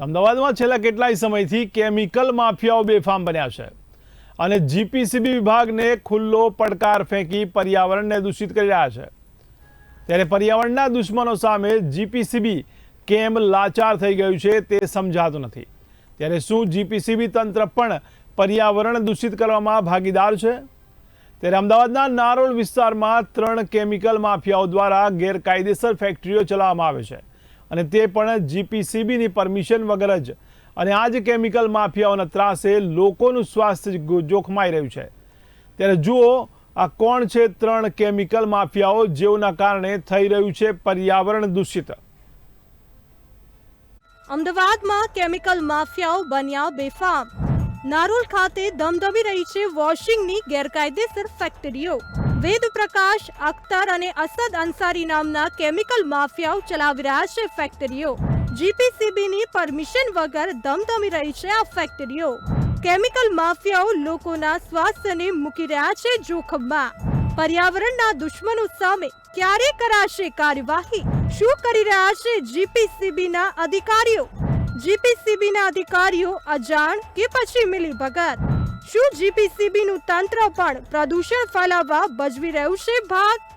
અમદાવાદમાં છેલ્લા કેટલાય સમયથી કેમિકલ માફિયાઓ બેફામ બન્યા છે અને જીપીસીબી વિભાગને ખુલ્લો પડકાર ફેંકી પર્યાવરણને દૂષિત કરી રહ્યા છે. ત્યારે પર્યાવરણના દુશ્મનો સામે જીપીસીબી કેમ લાચાર થઈ ગયું છે તે સમજાતું નથી. ત્યારે શું જીપીસીબી તંત્ર પણ પર્યાવરણ દૂષિત કરવામાં ભાગીદાર છે? ત્યારે અમદાવાદના નારોલ વિસ્તારમાં ત્રણ કેમિકલ માફિયાઓ દ્વારા ગેરકાયદેસર ફેક્ટરીઓ ચલાવવામાં આવે છે. અને તે પણ જીપીસીબીની પરમિશન વગર જ. અને આ જ કેમિકલ માફિયાઓના ત્રાસે લોકોનું સ્વાસ્થ્ય જોખમાઈ રહ્યું છે. ત્યારે જુઓ, આ કોણ છે ત્રણ કેમિકલ માફિયાઓ જેઓના કારણે થઈ રહ્યું છે પર્યાવરણ દૂષિત? અમદાવાદમાં કેમિકલ માફિયાઓ બન્યા બેફામ. નારોલ ખાતે ધમધમી રહી છે વોશિંગની ગેરકાયદેસર ફેક્ટરીઓ. વેદ પ્રકાશ અખ્તર અને અસદ અંસારી નામના કેમિકલ માફિયાઓ ચલાવી રહ્યા છે ફેક્ટરીઓ. જીપીસીબીની પરમિશન વગર ધમધમી રહી છે આ ફેક્ટરીઓ. કેમિકલ માફિયાઓ લોકોના સ્વાસ્થ્યને મૂકી રહ્યા છે જોખમમાં. પર્યાવરણના દુશ્મનો સામે ક્યારે કરાશે કાર્યવાહી? શું કરી રહ્યા છે જીપીસીબીના અધિકારીઓ? જીપીસીબીના અધિકારીઓ અજાણ કે પછી મિલી ભગત શું જીપીસીબીનું તંત્ર પણ પ્રદૂષણ ફેલાવવા ભજવી રહ્યું છે ભાગ?